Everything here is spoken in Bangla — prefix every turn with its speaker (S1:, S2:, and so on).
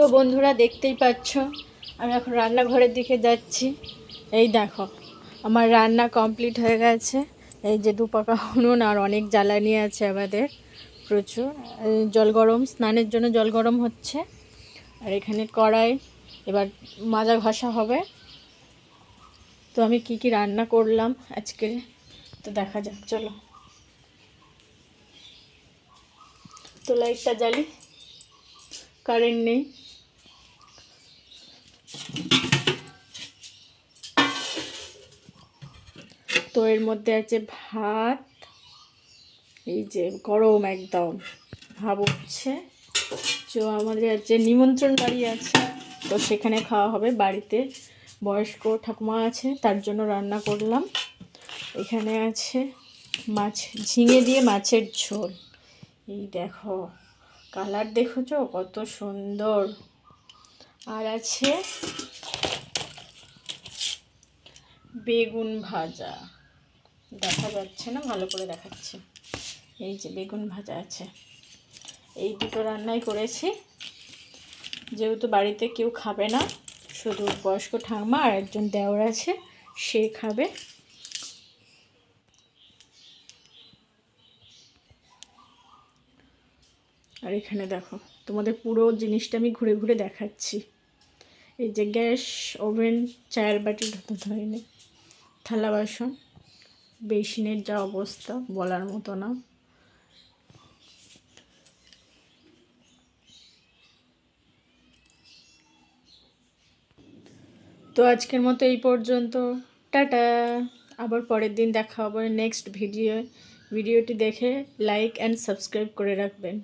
S1: তো বন্ধুরা দেখতেই পাচ্ছ, আমি এখন রান্নাঘরের দিকে যাচ্ছি। এই দেখো, আমার রান্না কমপ্লিট হয়ে গেছে। এই যে দুপাকা উনুন আর অনেক জ্বালানি আছে আমাদের, প্রচুর। জল গরম, স্নানের জন্য জল গরম হচ্ছে। আর এখানে কড়াই, এবার মাজা ঘষা হবে। তো আমি কি কি রান্না করলাম আজকে, তো দেখা যাক, চলো। তো লাইটটা জ্বালি, কারেন্ট নেই। তো এর মধ্যে আছে ভাত, এই যে গরম একদম, ভাব উঠছে। তো আমাদের যে নিমন্ত্রণ বাড়ি আছে, তো সেখানে খাওয়া হবে। বাড়িতে বয়স্ক ঠাকুমা আছে, তার জন্য রান্না করলাম। এখানে আছে মাছ, ঝিঙে দিয়ে মাছের ঝোল। এই দেখো, কালার দেখেছ? কত সুন্দর। আর আছে বেগুন ভাজা। দেখা যাচ্ছে না, ভালো করে দেখাচ্ছে। এই যে বেগুন ভাজা আছে। এই দুটো রান্নাই করেছি। যেহেতু বাড়িতে কেউ খাবে না, শুধু বয়স্ক ঠাম্মা আর একজন দেওর আছে, সে খাবে। আর এখানে দেখো, তোমাদের পুরো জিনিসটা আমি ঘুরে ঘুরে দেখাচ্ছি। এই যে গ্যাস, ওভেন, চায়ের বাটি ধরেনি থালা বাসন। বেসিনের যা অবস্থা বলার মতো না। তো আজকের মতো এই পর্যন্ত। টাটা! আবার পরের দিন দেখা হবে নেক্সট ভিডিও ভিডিওটি দেখে লাইক অ্যান্ড সাবস্ক্রাইব করে রাখবেন।